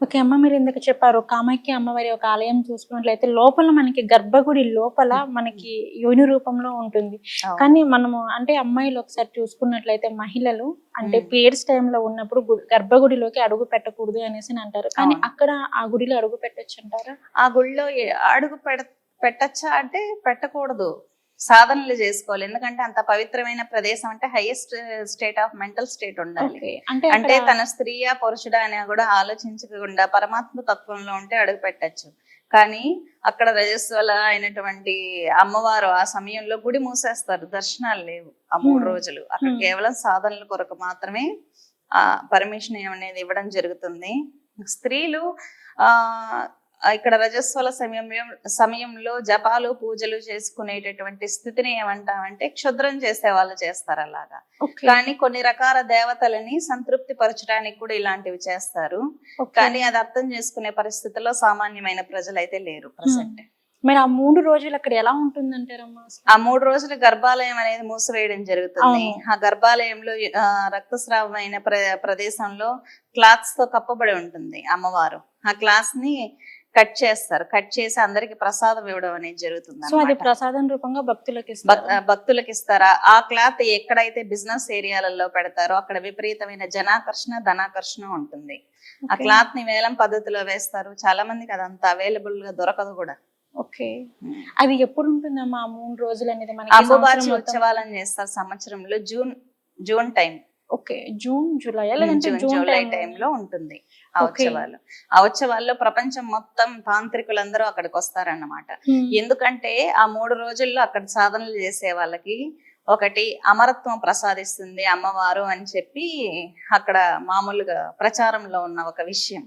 Okay అమ్మ మీరు ఇందుకు చెప్పారు కామాఖ్య అమ్మవారి ఒక ఆలయం చూసుకున్నట్లయితే లోపల మనకి గర్భగుడి లోపల మనకి యోని రూపంలో ఉంటుంది. కానీ మనము అంటే అమ్మాయిలు ఒకసారి చూసుకున్నట్లయితే మహిళలు అంటే. పీరియడ్స్ టైంలో ఉన్నప్పుడు గర్భగుడిలోకి అడుగు పెట్టకూడదు అనేసి అని అంటారు కానీ. అక్కడ ఆ గుడిలో అడుగు పెట్టొచ్చు అంటారా ఆ ఏ- అడుగు పెడ పెట్టచ్చా అంటే పెట్టకూడదు సాధనలు చేసుకోవాలి. ఎందుకంటే అంత పవిత్రమైన ప్రదేశం అంటే highest state of mental state ఉండాలి. అంటే తన స్త్రీయా పురుషుడా అని కూడా ఆలోచించకుండా పరమాత్మ తత్వంలో ఉంటే అడుగు పెట్టచ్చు. కానీ అక్కడ రజస్వల అయినటువంటి అమ్మవారు ఆ సమయంలో గుడి మూసేస్తారు. దర్శనాలు లేవు ఆ మూడు Hmm. రోజులు. అక్కడ Hmm. కేవలం సాధనల కొరకు మాత్రమే ఆ పర్మిషన్ అనేది ఇవ్వడం జరుగుతుంది. స్త్రీలు ఆ ఇక్కడ రజస్వల సమయంలో సమయంలో జపాలు పూజలు చేసుకునేటటువంటి స్థితిని ఏమంటామంటే క్షుద్రం చేసే వాళ్ళు చేస్తారు అలాగా. కానీ కొన్ని రకాల దేవతలని సంతృప్తి పరచడానికి కూడా ఇలాంటివి చేస్తారు. కానీ అది అర్థం చేసుకునే పరిస్థితిలో సామాన్యమైన ప్రజలైతే లేరు ప్రజెంట్ మరి ఆ మూడు రోజులు అక్కడ ఎలా ఉంటుందంటారమ్మా? ఆ మూడు రోజులు గర్భాలయం అనేది మూసివేయడం జరుగుతుంది. ఆ గర్భాలయంలో రక్తస్రావమైన ప్ర ప్రదేశంలో క్లాత్స్తో కప్పబడి ఉంటుంది అమ్మవారు ఆ క్లాత్ని కట్ చేస్తారు. కట్ చేసి అందరికి ప్రసాదం ఇవ్వడం అనేది జరుగుతుంది సో అది. ప్రసాదం రూపంగా భక్తులకు భక్తులకు ఇస్తారా? ఆ క్లాత్ ఎక్కడైతే బిజినెస్ ఏరియాలలో పెడతారో అక్కడ విపరీతమైన జనాకర్షణ ధనాకర్షణ ఉంటుంది. ఆ. క్లాత్ని వేలం పద్ధతిలో వేస్తారు. చాలా మందికి అదంతా అవైలబుల్గా దొరకదు కూడా. ఓకే. అది ఎప్పుడు ఉంటుందమ్మా మూడు రోజులు అనేది మొత్తం? ఉత్సవాలను చేస్తారు సంవత్సరంలో. June June time. Okay June July లేదంటే జూన్ జూలై టైంలో ఉంటుంది ఆ ఓకే. ఉత్సవాలు ఆ ఉత్సవాల్లో ప్రపంచం మొత్తం తాంత్రికులందరూ అక్కడికి వస్తారన్నమాట. ఎందుకంటే ఆ మూడు రోజుల్లో అక్కడ సాధనలు చేసే వాళ్ళకి ఒకటి అమరత్వం ప్రసాదిస్తుంది అమ్మవారు అని చెప్పి అక్కడ మామూలుగా ప్రచారంలో ఉన్న ఒక విషయం.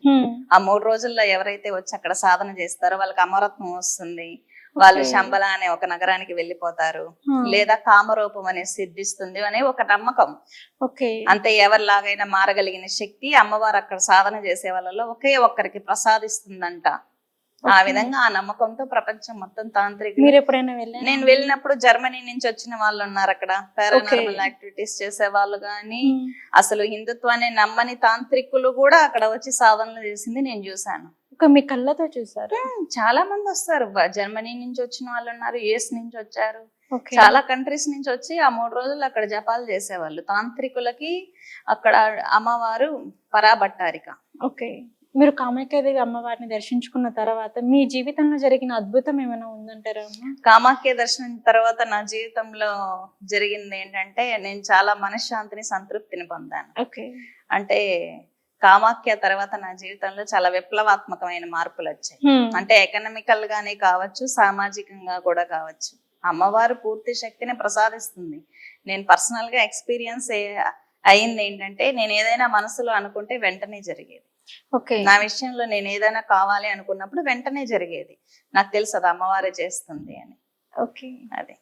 ఆ మూడు రోజుల్లో ఎవరైతే వచ్చి అక్కడ సాధన చేస్తారో వాళ్ళకి అమరత్వం వస్తుంది వాళ్ళు. శంబల అనే ఒక నగరానికి వెళ్ళిపోతారు. లేదా కామరూపం అనే సిద్ధిస్తుంది అనే ఒక నమ్మకం. ఓకే. అంతే ఎవరిలాగైనా మారగలిగిన శక్తి అమ్మవారు అక్కడ సాధన చేసే వాళ్ళలో ఒకే ఒక్కరికి ప్రసాదిస్తుందంట. ఆ. విధంగా ఆ నమ్మకంతో ప్రపంచం మొత్తం తాంత్రిక. మీరు ఎప్పుడైనా వెళ్ళారా? నేను వెళ్ళినప్పుడు జర్మనీ నుంచి వచ్చిన వాళ్ళు ఉన్నారు అక్కడ. పారానార్మల్ యాక్టివిటీస్ చేసే వాళ్ళు గాని. అసలు హిందుత్వాన్ని నమ్మని తాంత్రికులు కూడా అక్కడ వచ్చి సాధనలు చేసింది నేను చూసాను ఒక మీ కళ్ళతో చూసారు? చాలా మంది వస్తారు. జర్మనీ నుంచి వచ్చిన వాళ్ళు ఉన్నారు యుఎస్ నుంచి వచ్చారు. చాలా కంట్రీస్ నుంచి వచ్చి ఆ మూడు రోజులు అక్కడ జపాలు చేసేవాళ్ళు. తాంత్రికులకి అక్కడ అమ్మవారు పరాబట్టారిక ఓకే. మీరు కామాఖ్యాదేవి అమ్మవారిని దర్శించుకున్న తర్వాత మీ జీవితంలో జరిగిన అద్భుతం ఏమైనా ఉందంటారా కామాఖ్య దర్శనం తర్వాత నా జీవితంలో జరిగింది ఏంటంటే నేను చాలా మనశ్శాంతిని సంతృప్తిని పొందాను. ఓకే. అంటే కామాఖ్య తర్వాత నా జీవితంలో చాలా విప్లవాత్మకమైన మార్పులు వచ్చాయి. అంటే ఎకనామికల్ గానే కావచ్చు సామాజికంగా కూడా కావచ్చు. అమ్మవారు పూర్తి శక్తిని ప్రసాదిస్తుంది. నేను పర్సనల్గా ఎక్స్పీరియన్స్ అయింది ఏంటంటే నేను ఏదైనా మనసులో అనుకుంటే వెంటనే జరిగేది. ఓకే. నా విషయంలో నేను ఏదైనా కావాలి అనుకున్నప్పుడు వెంటనే జరిగేది. నాకు తెలుసు అది అమ్మవారే చేస్తుంది అని. ఓకే. అదే.